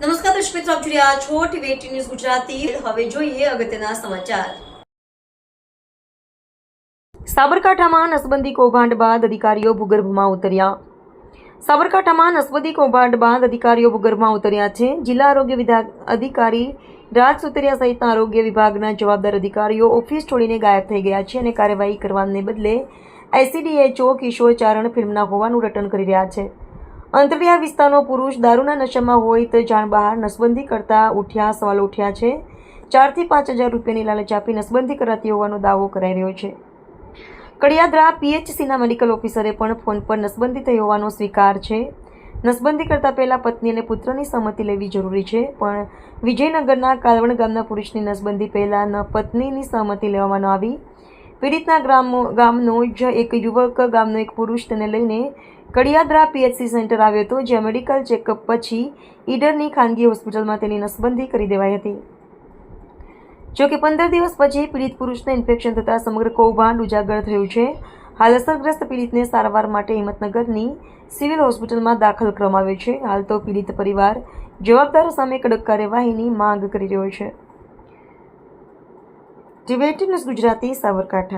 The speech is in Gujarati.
નમસ્કાર દર્શક મિત્રો, આપ જોઈ રહ્યા છો ટીવી ન્યૂઝ ગુજરાતી. હવે જોઈએ અગત્યના સમાચાર. સાબરકાંઠામાં નસબંધી કૌભાંડ બાદ અધિકારીઓ ભૂગર્ભમાં ઉતર્યા. સાબરકાંઠામાં નસબંધી કૌભાંડ બાદ અધિકારીઓ ભૂગર્ભમાં ઉતર્યા છે. જિલ્લા આરોગ્ય વિભાગ અધિકારી રાજ સુતરિયા સહિતના આરોગ્ય વિભાગના જવાબદાર અધિકારીઓ ઓફિસ છોડીને ગાયબ થઈ ગયા છે અને કાર્યવાહી કરવાને બદલે એસીડીએચઓ કિશોર ચારણ ફિલ્મના હોવાનું રટણ કરી રહ્યા છે. અંતરિયા વિસ્તારનો પુરુષ દારૂના નશામાં હોય તો જાણ બહાર નસબંધી કરતા ઉઠ્યા, સવાલ ઉઠ્યા છે. ચારથી પાંચ હજાર રૂપિયાની લાલચ આપી નસબંધી કરાતી હોવાનો દાવો કરાઈ રહ્યો છે. કડિયાદરા પીએચસીના મેડિકલ ઓફિસરે પણ ફોન પર નસબંધી થઈ હોવાનો સ્વીકાર છે. નસબંધી કરતાં પહેલાં પત્ની અને પુત્રની સંમતિ લેવી જરૂરી છે, પણ વિજયનગરના કાલવણ ગામના પુરુષની નસબંધી પહેલાં ન પત્નીની સંમતિ લેવામાં આવી. પીડિતના ગ્રામ ગામનો જ એક યુવક, ગામનો એક પુરુષ તેને લઈને કડિયાદરા પીએચસી સેન્ટર આવ્યો હતો, જ્યાં મેડિકલ ચેકઅપ પછી ઈડરની ખાનગી હોસ્પિટલમાં તેની નસબંધી કરી દેવાઈ હતી. જો કે પંદર દિવસ પછી પીડિત પુરુષને ઇન્ફેક્શન થતાં સમગ્ર કૌભાંડ ઉજાગર થયું છે. હાલ અસરગ્રસ્ત પીડિતને સારવાર માટે હિંમતનગરની સિવિલ હોસ્પિટલમાં દાખલ કરવામાં આવ્યો છે. હાલ તો પીડિત પરિવાર જવાબદારો સામે કડક કાર્યવાહીની માંગ કરી રહ્યો છે. TV news Gujarati Sabarkantha.